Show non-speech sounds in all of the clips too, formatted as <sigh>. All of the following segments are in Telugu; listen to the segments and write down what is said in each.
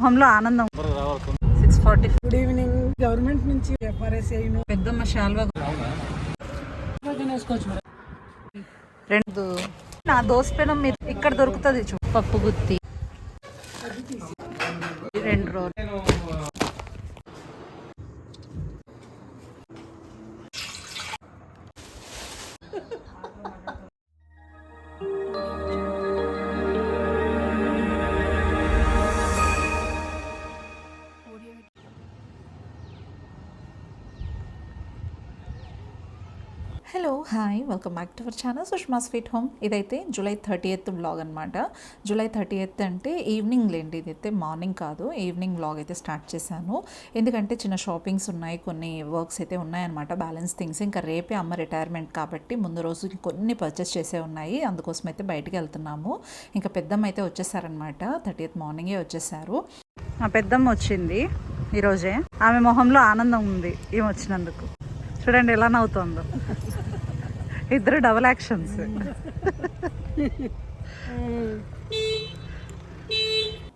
మొహంలో ఆనందం. Six forty. Good evening government నుంచి ఎఫ్ఆర్ఎస్ పెద్దమ్మ శాల్వా. రెండు. నా దోశ పెనం మీరు ఇక్కడ దొరుకుతుంది చూ పప్పు గుత్తి. రెండు రోజులు. Hello hi. Welcome back to our channel Sushma sweet home. ఇదైతే జూలై థర్టీ ఎయిత్ బ్లాగ్ అనమాట జూలై థర్టీ ఎయిత్ అంటే ఈవినింగ్ లేండి. ఇదైతే మార్నింగ్ కాదు. ఈవినింగ్ బ్లాగ్ అయితే స్టార్ట్ చేశాను. ఎందుకంటే చిన్న షాపింగ్స్ ఉన్నాయి కొన్ని వర్క్స్ అయితే ఉన్నాయన్నమాట. Balance things. ఇంకా రేపే అమ్మ రిటైర్మెంట్ కాబట్టి ముందు రోజు కొన్ని పర్చేస్ చేసే ఉన్నాయి. అందుకోసం అయితే బయటికి వెళ్తున్నాము. ఇంకా పెద్దమ్మ అయితే వచ్చేసారనమాట థర్టీ ఎయిత్ మార్నింగే వచ్చేసారు. ఆ పెద్దమ్మ వచ్చింది ఈరోజే. ఆమె మొహంలో ఆనందం ఉంది. ఏమొచ్చినందుకు వచ్చినందుకు. చూడండి ఎలా నవ్వుతుందో. ఇద్దరు డబుల్ యాక్షన్స్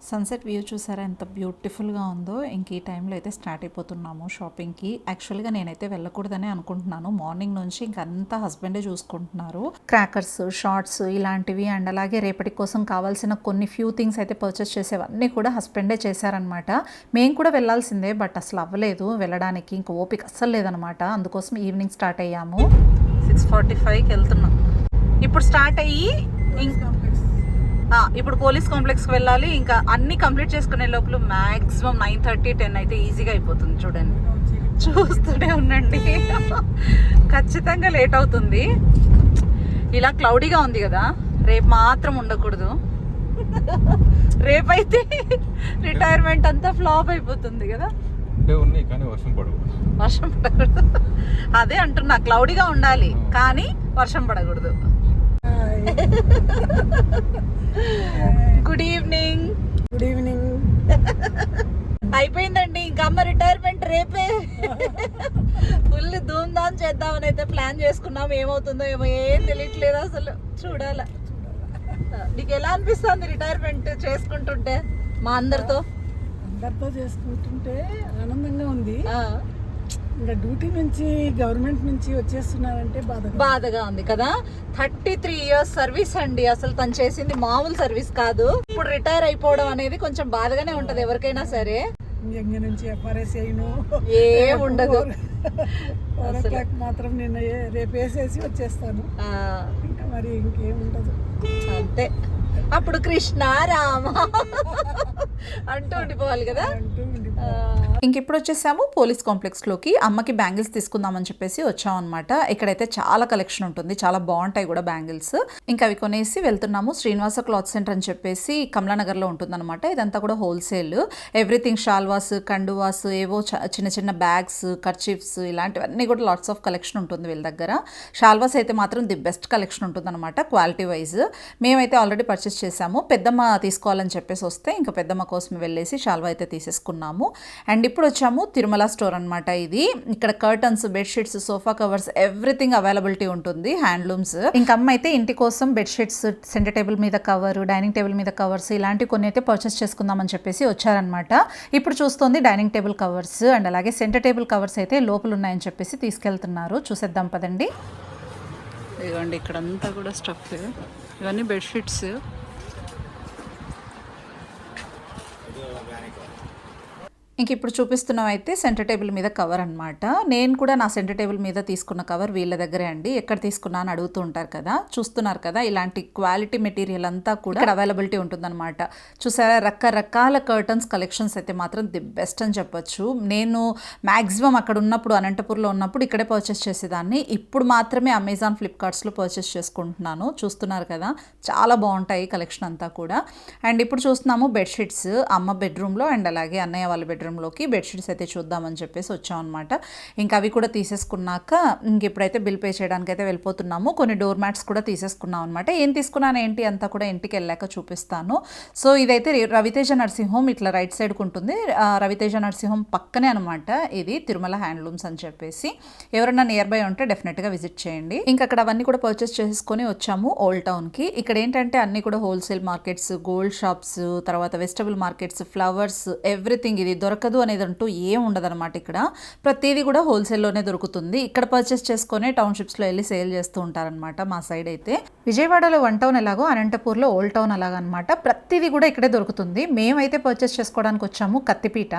సన్సెట్ వ్యూ చూసారా? ఎంత బ్యూటిఫుల్గా ఉందో. ఇంక ఈ టైంలో అయితే స్టార్ట్ అయిపోతున్నాము షాపింగ్కి యాక్చువల్గా నేనైతే వెళ్ళకూడదనే అనుకుంటున్నాను. మార్నింగ్ నుంచి ఇంక అంతా హస్బెండే చూసుకుంటున్నారు. క్రాకర్స్ షార్ట్స్ ఇలాంటివి అండ్ అలాగే రేపటి కోసం కావాల్సిన కొన్ని ఫ్యూ థింగ్స్ అయితే పర్చేస్ చేసేవన్నీ కూడా హస్బెండే చేశారనమాట మేము కూడా వెళ్ళాల్సిందే బట్ అసలు అవ్వలేదు. వెళ్ళడానికి ఇంక ఓపిక అస్సలు లేదనమాట అందుకోసం ఈవినింగ్ స్టార్ట్ అయ్యాము. సిక్స్ ఫార్టీ ఫైవ్కి వెళ్తున్నాం. ఇప్పుడు స్టార్ట్ అయ్యి ఇప్పుడు పోలీస్ కాంప్లెక్స్కి వెళ్ళాలి. ఇంకా అన్ని కంప్లీట్ చేసుకునే లోపల మ్యాక్సిమం నైన్ థర్టీ టెన్ అయితే ఈజీగా అయిపోతుంది చూడండి. చూస్తూనే ఉండండి. ఖచ్చితంగా లేట్ అవుతుంది. ఇలా క్లౌడీగా ఉంది కదా రేపు మాత్రం ఉండకూడదు. రేపైతే <laughs> రిటైర్మెంట్ అంతా ఫ్లాప్ అయిపోతుంది కదా. అంటే ఉన్నాయి కానీ వర్షం పడవు. వర్షం పడకూడదు అదే అంటున్నా క్లౌడీగా ఉండాలి కానీ వర్షం పడకూడదు. గుడ్ ఈవినింగ్ గుడ్ ఈవినింగ్ అయిపోయిందండి ఇంకా అమ్మ రిటైర్మెంట్ రేపే. ఫుల్ ధూమ్ ధామ్ చేద్దామని అయితే ప్లాన్ చేసుకున్నాం ఏమవుతుందో ఏమో ఏం తెలియట్లేదు అసలు. చూడాల. నీకు ఎలా అనిపిస్తుంది రిటైర్మెంట్ చేసుకుంటుంటే మా అందరితో? అందరితో చేసుకుంటుంటే ఆనందంగా ఉంది. ఇంకా డ్యూటీ నుంచి గవర్నమెంట్ నుంచి వచ్చేస్తున్నారంటే బాధ బాధగా ఉంది కదా? థర్టీ త్రీ ఇయర్స్ సర్వీస్ అండి. అసలు తను చేసింది మామూలు సర్వీస్ కాదు. ఇప్పుడు రిటైర్ అయిపోవడం అనేది కొంచెం బాధగానే ఉంటది ఎవరికైనా సరే. ఎంగ నుంచి ఎఫ్ఆర్ఎస్ అయిన ఏం ఉండదు. మాత్రం నిన్న ఏ- రేపు వేసేసి వచ్చేస్తాను. ఇంకా మరి ఇంకేం ఉండదు. అంతే. అప్పుడు కృష్ణ రామ అంటూ ఉండిపోవాలి కదా? ఇంకెప్పుడు వచ్చేసాము పోలీస్ కాంప్లెక్స్లోకి. అమ్మకి బ్యాంగిల్స్ తీసుకుందామని చెప్పేసి వచ్చాం అనమాట ఇక్కడైతే చాలా కలెక్షన్ ఉంటుంది. చాలా బాగుంటాయి కూడా బ్యాంగిల్స్. ఇంకా అవి కొనేసి వెళ్తున్నాము. శ్రీనివాస క్లాత్ సెంటర్ అని చెప్పేసి కమలానగర్లో ఉంటుందన్నమాట. ఇదంతా కూడా హోల్సేల్. ఎవ్రీథింగ్ షాల్వాస్ కండువాస్ ఏవో చ- చిన్న చిన్న బ్యాగ్స్ కర్చీఫ్స్ ఇలాంటివన్నీ కూడా లాట్స్ ఆఫ్ కలెక్షన్ ఉంటుంది వీళ్ళ దగ్గర. షాల్వాస్ అయితే మాత్రం ది బెస్ట్ కలెక్షన్ ఉంటుందన్నమాట క్వాలిటీ వైజ్. మేమైతే ఆల్రెడీ పర్చేస్ చేసాము. పెద్దమ్మ తీసుకోవాలని చెప్పేసి వస్తే ఇంకా పెద్దమ్మ కోసం వెళ్ళేసి షాల్వా అయితే తీసేసుకున్నాము. అండ్ ఇప్పుడు వచ్చాము తిరుమల స్టోర్ అనమాట ఇది. ఇక్కడ curtains bedsheets sofa covers everything availability ఉంటుంది. హ్యాండ్లూమ్స్ ఇంకా అమ్మ అయితే ఇంటి కోసం బెడ్షీట్స్ సెంటర్ టేబుల్ మీద కవర్ డైనింగ్ టేబుల్ మీద కవర్స్ ఇలాంటి కొన్ని అయితే పర్చేస్ చేసుకుందామని చెప్పేసి వచ్చారనమాట ఇప్పుడు చూస్తుంది డైనింగ్ టేబుల్ కవర్స్ అండ్ అలాగే సెంటర్ టేబుల్ కవర్స్ అయితే లోపల ఉన్నాయని చెప్పేసి తీసుకెళ్తున్నారు. చూసేద్దాం పదండి. ఇదిగోండి ఇక్కడంతా కూడా స్టఫ్ ఇవన్నీ బెడ్షీట్స్ ఇంక ఇప్పుడు చూపిస్తున్నాం అయితే సెంటర్ టేబుల్ మీద కవర్ అనమాట నేను కూడా నా సెంటర్ టేబుల్ మీద తీసుకున్న కవర్ వీళ్ళ దగ్గరే అండి. ఎక్కడ తీసుకున్నా అని అడుగుతూ ఉంటారు కదా చూస్తున్నారు కదా ఇలాంటి క్వాలిటీ మెటీరియల్ అంతా కూడా అవైలబిలిటీ ఉంటుందన్నమాట. చూసారా రకరకాల కర్టన్స్ కలెక్షన్స్ అయితే మాత్రం ది బెస్ట్ అని చెప్పొచ్చు. నేను మ్యాక్సిమం అక్కడ ఉన్నప్పుడు అనంతపూర్లో ఉన్నప్పుడు ఇక్కడే పర్చేస్ చేసేదాన్ని. ఇప్పుడు మాత్రమే అమెజాన్ ఫ్లిప్కార్ట్స్లో పర్చేస్ చేసుకుంటున్నాను. చూస్తున్నారు కదా చాలా బాగుంటాయి కలెక్షన్ అంతా కూడా. అండ్ ఇప్పుడు చూస్తున్నాము బెడ్షీట్స్ అమ్మ బెడ్రూమ్లో అండ్ అలాగే అన్నయ్య వాళ్ళ బెడ్రూమ్ బెడ్రూమ్లోకి బెడ్షీట్స్ అయితే చూద్దామని చెప్పేసి వచ్చాం అనమాట ఇంకా అవి కూడా తీసేసుకున్నాక ఇంక ఇప్పుడైతే బిల్ పే చేయడానికి అయితే వెళ్ళిపోతున్నాము. కొన్ని డోర్ మ్యాట్స్ కూడా తీసేసుకున్నాం అనమాట ఏం తీసుకున్నాను ఏంటి అంతా కూడా ఇంటికి వెళ్ళాక చూపిస్తాను. సో ఇదైతే రవితేజ నర్సింగ్ హోమ్ ఇట్లా రైట్ సైడ్కి ఉంటుంది. రవితేజ నర్సింగ్ హోమ్ పక్కనే అనమాట ఇది తిరుమల హ్యాండ్లూమ్స్ అని చెప్పేసి. ఎవరైనా నియర్ బై ఉంటే డెఫినెట్గా విజిట్ చేయండి. ఇంకా అక్కడ అవన్నీ కూడా పర్చేస్ చేసుకొని వచ్చాము ఓల్డ్ టౌన్కి ఇక్కడ ఏంటంటే అన్ని కూడా హోల్సేల్ మార్కెట్స్ గోల్డ్ షాప్స్ తర్వాత వెజిటబుల్ మార్కెట్స్ ఫ్లవర్స్ ఎవ్రీథింగ్ ఇది దొరకదు అనేది అంటూ ఏం ఉండదన్నమాట ఇక్కడ. ప్రతిదీ కూడా హోల్సేల్లోనే దొరుకుతుంది. ఇక్కడ పర్చేస్ చేసుకొని టౌన్షిప్స్లో వెళ్ళి సేల్ చేస్తూ ఉంటారనమాట మా సైడ్ అయితే. విజయవాడలో వన్ టౌన్ ఎలాగో అనంతపూర్లో ఓల్డ్ టౌన్ అలాగనమాట ప్రతిదీ కూడా ఇక్కడే దొరుకుతుంది. మేమైతే పర్చేస్ చేసుకోవడానికి వచ్చాము కత్తిపీట.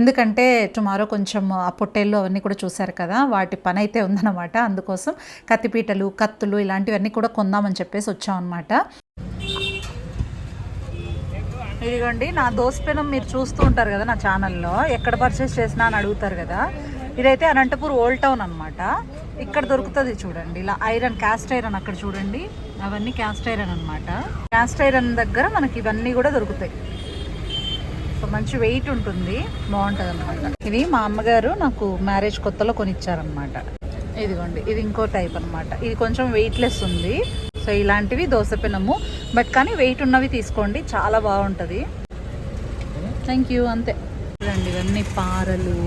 ఎందుకంటే టుమారో కొంచెం ఆ పొట్టేళ్ళు అవన్నీ కూడా చూశారు కదా వాటి పని అయితే ఉందన్నమాట. అందుకోసం కత్తిపీటలు కత్తులు ఇలాంటివన్నీ కూడా కొందామని చెప్పేసి వచ్చాం అనమాట ఇదిగోండి నా దోసపెనం మీరు చూస్తూ ఉంటారు కదా నా ఛానల్లో ఎక్కడ పర్చేస్ చేసినా అని అడుగుతారు కదా. ఇదైతే అనంతపూర్ ఓల్డ్ టౌన్ అనమాట ఇక్కడ దొరుకుతుంది చూడండి ఇలా ఐరన్ క్యాస్ట్ ఐరన్ అక్కడ చూడండి. అవన్నీ క్యాస్ట్ ఐరన్ అనమాట క్యాస్ట్ ఐరన్ దగ్గర మనకి ఇవన్నీ కూడా దొరుకుతాయి. సో మంచి వెయిట్ ఉంటుంది బాగుంటుంది అనమాట ఇది మా అమ్మగారు నాకు మ్యారేజ్ కొత్తలో కొనిచ్చారనమాట ఇదిగోండి ఇది ఇంకో టైప్ అన్నమాట. ఇది కొంచెం వెయిట్లెస్ ఉంది. సో ఇలాంటివి దోశ పెనము. బట్ కానీ వెయిట్ ఉన్నవి తీసుకోండి. చాలా బాగుంటుంది. థ్యాంక్ యూ అంతే. చూడండి ఇవన్నీ పారలు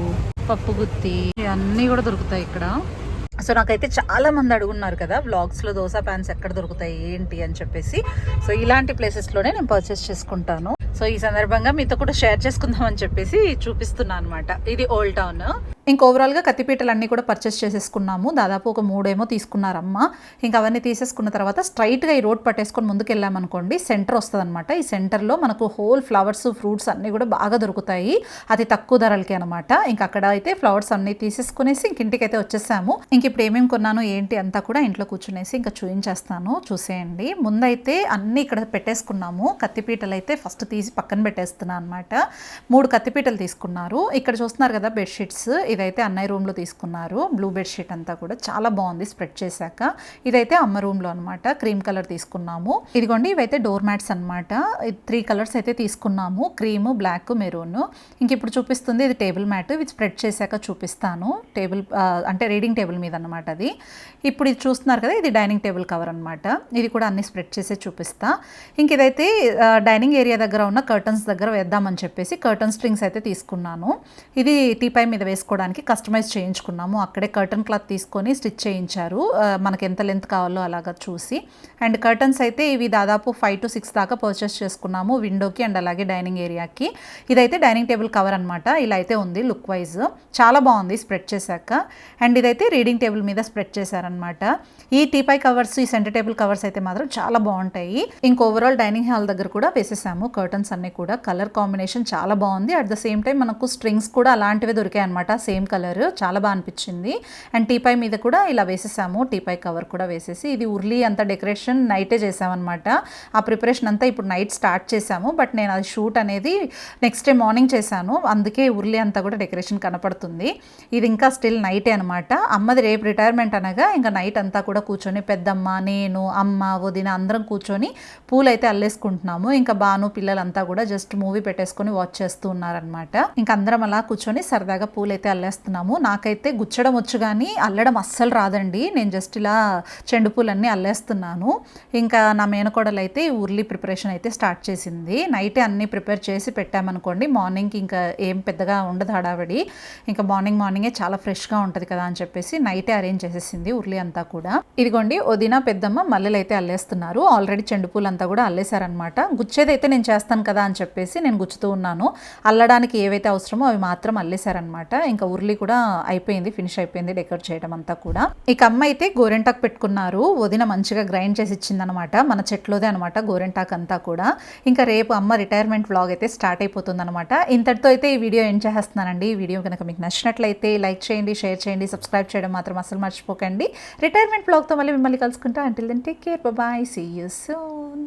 పప్పు గుత్తి ఇవన్నీ కూడా దొరుకుతాయి ఇక్కడ. సో నాకైతే చాలా మంది అడుగున్నారు కదా బ్లాగ్స్లో దోశ ప్యాన్స్ ఎక్కడ దొరుకుతాయి ఏంటి అని చెప్పేసి. సో ఇలాంటి ప్లేసెస్లోనే నేను పర్చేస్ చేసుకుంటాను. సో ఈ సందర్భంగా మీతో కూడా షేర్ చేసుకుందాం అని చెప్పేసి చూపిస్తున్నాను అనమాట ఇది ఓల్డ్ టౌన్ ఇంక ఓవరాల్గా కత్తిపీటలు అన్నీ కూడా పర్చేస్ చేసేసుకున్నాము. దాదాపు ఒక మూడేమో తీసుకున్నారమ్మ. ఇంకా అవన్నీ తీసేసుకున్న తర్వాత స్ట్రైట్గా ఈ రోడ్ పట్టేసుకొని ముందుకు వెళ్ళామనుకోండి సెంటర్ వస్తుంది అనమాట ఈ సెంటర్లో మనకు హోల్ ఫ్లవర్స్ ఫ్రూట్స్ అన్నీ కూడా బాగా దొరుకుతాయి. అది తక్కువ ధరలకి అనమాట ఇంకా అక్కడ అయితే ఫ్లవర్స్ అన్నీ తీసేసుకునేసి ఇంక ఇంటికి అయితే వచ్చేసాము. ఇంక ఇప్పుడు ఏమేమి కొన్నాను ఏంటి అంతా కూడా ఇంట్లో కూర్చునేసి ఇంకా చూయించేస్తాను. చూసేయండి. ముందైతే అన్నీ ఇక్కడ పెట్టేసుకున్నాము. కత్తిపీటలు అయితే ఫస్ట్ తీసి పక్కన పెట్టేస్తున్నాను అనమాట మూడు కత్తిపీటలు తీసుకున్నారు. ఇక్కడ చూస్తున్నారు కదా బెడ్షీట్స్ ఇదైతే అన్నయ్య రూమ్లో తీసుకున్నారు. బ్లూ బెడ్షీట్ అంతా కూడా చాలా బాగుంది. స్ప్రెడ్ చేశాక ఇదైతే అమ్మ రూమ్లో అనమాట క్రీమ్ కలర్ తీసుకున్నాము. ఇదిగోండి ఇవైతే డోర్ మ్యాట్స్ అనమాట త్రీ కలర్స్ అయితే తీసుకున్నాము. క్రీమ్ బ్లాక్ మెరూన్ ఇంక ఇప్పుడు చూపిస్తుంది ఇది టేబుల్ మ్యాట్ ఇది స్ప్రెడ్ చేశాక చూపిస్తాను. టేబుల్ అంటే రీడింగ్ టేబుల్ మీద అనమాట అది. ఇప్పుడు ఇది చూస్తున్నారు కదా ఇది డైనింగ్ టేబుల్ కవర్ అనమాట ఇది కూడా అన్ని స్ప్రెడ్ చేసే చూపిస్తా. ఇంక ఇదైతే డైనింగ్ ఏరియా దగ్గర ఉన్న కర్టన్స్ దగ్గర వేద్దామని చెప్పేసి కర్టన్ స్ట్రింగ్స్ అయితే తీసుకున్నాను. ఇది టీపై మీద వేసుకోవడానికి కస్టమైజ్ చేయించుకున్నాము. అక్కడే కర్టన్ క్లాత్ తీసుకొని స్టిచ్ చేయించారు. మనకి ఎంత లెంత్ కావాలో అలాగా చూసి. అండ్ కర్టన్స్ అయితే ఇవి దాదాపు ఫైవ్ టు సిక్స్ దాకా పర్చేస్ చేసుకున్నాము విండోకి అండ్ అలాగే డైనింగ్ ఏరియాకి ఇదైతే డైనింగ్ టేబుల్ కవర్ అనమాట ఇలా అయితే ఉంది లుక్ వైజ్ చాలా బాగుంది స్ప్రెడ్ చేశాక. అండ్ ఇదైతే రీడింగ్ టేబుల్ మీద స్ప్రెడ్ చేశారనమాట ఈ టీపై కవర్స్ ఈ సెంటర్ టేబుల్ కవర్స్ అయితే మాత్రం చాలా బాగుంటాయి. ఇంక ఓవరాల్ డైనింగ్ హాల్ దగ్గర కూడా వేసేసాము. కర్టన్స్ అన్ని కూడా. కలర్ కాంబినేషన్ చాలా బాగుంది. అట్ ద సేమ్ టైం మనకు స్ట్రింగ్స్ కూడా అలాంటివే దొరికాయి అనమాట సేమ్ కలర్ చాలా బాగా అనిపించింది. అండ్ టీపై మీద కూడా ఇలా వేసేసాము. టీపై కవర్ కూడా వేసేసి ఇది ఉర్లీ అంతా డెకరేషన్ నైటే చేసామన్నమాట. ఆ ప్రిపరేషన్ అంతా ఇప్పుడు నైట్ స్టార్ట్ చేసాము. బట్ నేను అది షూట్ అనేది నెక్స్ట్ డే మార్నింగ్ చేశాను. అందుకే ఉర్లీ అంతా కూడా డెకరేషన్ కనపడుతుంది. ఇది ఇంకా స్టిల్ నైటే అనమాట అమ్మది రేపు రిటైర్మెంట్ అనగా ఇంకా నైట్ అంతా కూడా కూర్చొని పెద్దమ్మ నేను అమ్మ వదిన అందరం కూర్చొని పూలు అయితే అల్లేసుకుంటున్నాము. ఇంకా బాను పిల్లలంతా కూడా జస్ట్ మూవీ పెట్టేసుకొని వాచ్ చేస్తూ ఉన్నారనమాట ఇంకా అందరం అలా కూర్చొని సరదాగా పూలు అయితే అల్లేస్తున్నాము. నాకైతే గుచ్చడం వచ్చు కానీ అల్లడం అస్సలు రాదండి. నేను జస్ట్ ఇలా చెండు పూలన్నీ అల్లేస్తున్నాను. ఇంకా నా మేనకోడలు అయితే ఈ ఉర్లీ ప్రిపరేషన్ అయితే స్టార్ట్ చేసింది. నైటే అన్నీ ప్రిపేర్ చేసి పెట్టామనుకోండి మార్నింగ్కి ఇంకా ఏం పెద్దగా ఉండదు హడావిడి. ఇంకా మార్నింగ్ మార్నింగే చాలా ఫ్రెష్గా ఉంటుంది కదా అని చెప్పేసి నైటే అరేంజ్ చేసేసింది ఉర్లీ అంతా కూడా. ఇదిగోండి వదిన పెద్దమ్మ మల్లెలు అయితే అల్లేస్తున్నారు. ఆల్రెడీ చెండు పూలు అంతా కూడా అల్లేశారనమాట. గుచ్చేదైతే నేను చేస్తాను కదా అని చెప్పేసి నేను గుచ్చుతూ ఉన్నాను. అల్లడానికి ఏవైతే అవసరమో అవి మాత్రం అల్లేశారనమాట. ఇంకా ఉర్లీ కూడా అయిపోయింది ఫినిష్ అయిపోయింది డెకరేట్ చేయడం అంతా కూడా. ఇక అమ్మ అయితే గోరెంటాకు పెట్టుకున్నారు వదిన మంచిగా గ్రైండ్ చేసి ఇచ్చిందనమాట మన చెట్లోదే అనమాట గోరెంటాక్ అంతా కూడా. ఇంకా రేపు అమ్మ రిటైర్మెంట్ వ్లాగ్ అయితే స్టార్ట్ అయిపోతుంది అనమాట ఇంతటితో అయితే ఈ వీడియో ఏం చేస్తున్నానండి ఈ వీడియో కనుక మీకు నచ్చినట్లయితే లైక్ చేయండి షేర్ చేయండి సబ్స్క్రైబ్ చేయడం మాత్రం అసలు మర్చిపోకండి. రిటైర్మెంట్ వ్లాగ్తో మళ్ళీ మిమ్మల్ని కలుసుకుంటా. Until then take care bye see you soon